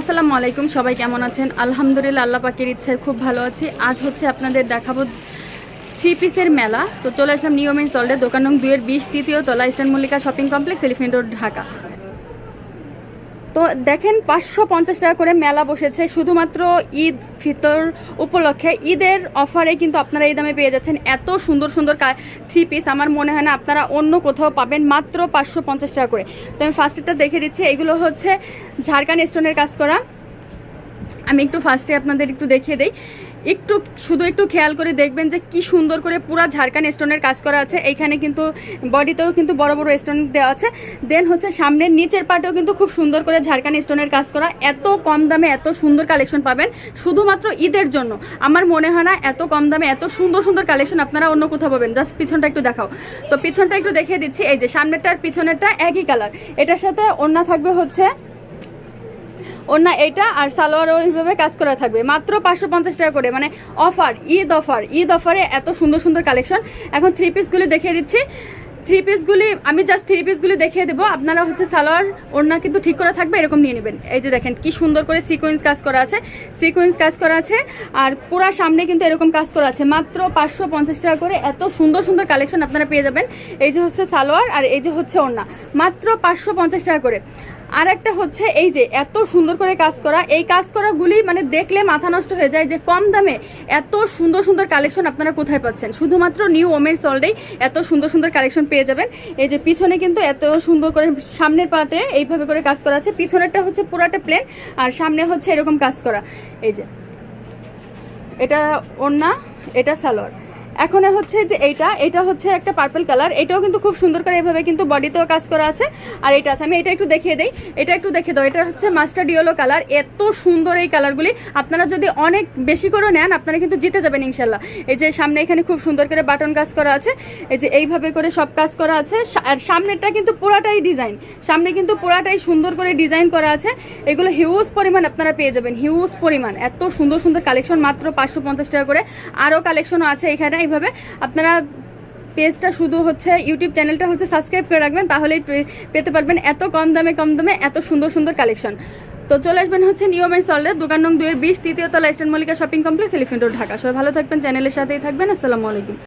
আসসালামু আলাইকুম, সবাই কেমন আছেন? আলহামদুলিল্লাহ, আল্লাহ পাকের ইচ্ছায় খুব ভালো আছি। আজ হচ্ছে আপনাদের দেখাবো থ্রি পিসের মেলা। তো চলে আসলাম নিয়মের চলে, দোকান নং দুইয়ের বিশ, তৃতীয় তলা eastern Mallika shopping complex, elephant road, Dhaka. তো দেখেন পাঁচশো পঞ্চাশ টাকা করে মেলা বসেছে। শুধুমাত্র ঈদ ফিতর উপলক্ষে ঈদের অফারে কিন্তু আপনারা এই দামে পেয়ে যাচ্ছেন। এত সুন্দর সুন্দর থ্রি পিস আমার মনে হয় না আপনারা অন্য কোথাও পাবেন মাত্র পাঁচশো পঞ্চাশ টাকা করে। তো আমি ফার্স্টেরটা দেখে দিচ্ছি। এগুলো হচ্ছে ঝাড়খান স্টোনের কাজ করা। আমি একটু ফার্স্টে আপনাদের একটু দেখিয়ে দিই। একটু শুধু একটু খেয়াল করে দেখবেন যে কি সুন্দর করে পুরো ঝাড়খান স্টোনের কাজ করা আছে। এইখানে কিন্তু বডিতেও কিন্তু বড় বড় স্টোন দেওয়া আছে। দেন হচ্ছে সামনের নিচের পাটেও কিন্তু খুব সুন্দর করে ঝাড়খান স্টোনের কাজ করা। এত কম দামে এত সুন্দর কালেকশন পাবেন শুধুমাত্র ঈদের জন্য। আমার মনে হয় না এত কম দামে এত সুন্দর সুন্দর কালেকশন আপনারা অন্য কোথাও পাবেন। জাস্ট পিছনটা একটু দেখাও। তো পিছনটা একটু দেখিয়ে দিচ্ছি। এই যে সামনেরটার পিছনেরটা একই কালার এটার সাথে অন্য থাকবে হচ্ছে ওনা এটা আর সালোয়ার ওইভাবে কাজ করা থাকবে। মাত্র পাঁচশো পঞ্চাশ টাকা করে মানে অফার ঈদ অফার ঈদ অফারে এত সুন্দর সুন্দর কালেকশন এখন থ্রি পিসগুলি দেখিয়ে দিচ্ছি। থ্রি পিসগুলি আমি জাস্ট থ্রি পিসগুলি দেখিয়ে দেবো। আপনারা হচ্ছে সালোয়ার, ওড়না কিন্তু ঠিক করা থাকবে, এরকম নিয়ে নেবেন। এই যে দেখেন, কি সুন্দর করে সিকোয়েন্স কাজ করা আছে। সিকোয়েন্স কাজ করা আছে, আর পুরা সামনে কিন্তু এরকম কাজ করা আছে। মাত্র পাঁচশো পঞ্চাশ টাকা করে এত সুন্দর সুন্দর কালেকশন আপনারা পেয়ে যাবেন। এই যে হচ্ছে সালোয়ার, আর এই যে হচ্ছে ওড়না। মাত্র পাঁচশো পঞ্চাশ টাকা করে। আর একটা হচ্ছে এই যে এত সুন্দর করে কাজ করা, এই কাজ করাগুলি মানে দেখলে মাথা নষ্ট হয়ে যায় যে কম দামে এত সুন্দর সুন্দর কালেকশন আপনারা কোথায় পাচ্ছেন। শুধুমাত্র নিউ ওমের সল্ডেই এত সুন্দর সুন্দর কালেকশন পেয়ে যাবেন। এই যে পিছনে কিন্তু এত সুন্দর করে সামনের পাটে এইভাবে করে কাজ করা আছে। পিছনেরটা হচ্ছে পুরাটা প্লেন আর সামনে হচ্ছে এরকম কাজ করা। এই যে এটা ওড়না, এটা সালোয়ার। এখন হচ্ছে যে এইটা এটা হচ্ছে একটা পার্পল কালার এটাও কিন্তু খুব সুন্দর করে এভাবে কিন্তু বডিতেও কাজ করা আছে। আর এটা আছে, আমি এটা একটু দেখিয়ে দিই, এটা একটু দেখে দাও, এটা হচ্ছে মাস্টার্ড ইয়েলো কালার এত সুন্দর এই কালারগুলি আপনারা যদি অনেক বেশি করে নেন, আপনারা কিন্তু জিতে যাবেন ইনশাল্লাহ এই যে সামনে এখানে খুব সুন্দর করে বাটন কাজ করা আছে, এই যে এইভাবে করে সব কাজ করা আছে। আর সামনেরটা কিন্তু পুরাটাই ডিজাইন সামনে কিন্তু পুরাটাই সুন্দর করে ডিজাইন করা আছে। এগুলো হিউজ পরিমাণ আপনারা পেয়ে যাবেন হিউজ পরিমাণ। এত সুন্দর সুন্দর কালেকশন মাত্র পাঁচশো পঞ্চাশ টাকা করে। আরও কালেকশনও আছে এখানে এইভাবে আপনারা পেজটা শুধু হচ্ছে ইউটিউব চ্যানেলটা হচ্ছে সাবস্ক্রাইব করে রাখবেন, তাহলেই পেতে পারবেন এত কম দামে কম দামে এত সুন্দর সুন্দর কালেকশন তো চলে আসবেন হচ্ছে নিয়মের সল্লে দোকান নং দুয়ের বিশ, তৃতীয় তলা eastern Mallika shopping complex elephant road Dhaka. সবাই ভালো থাকবেন চ্যানেলের সাথেই থাকবেন। আসসালামু আলাইকুম।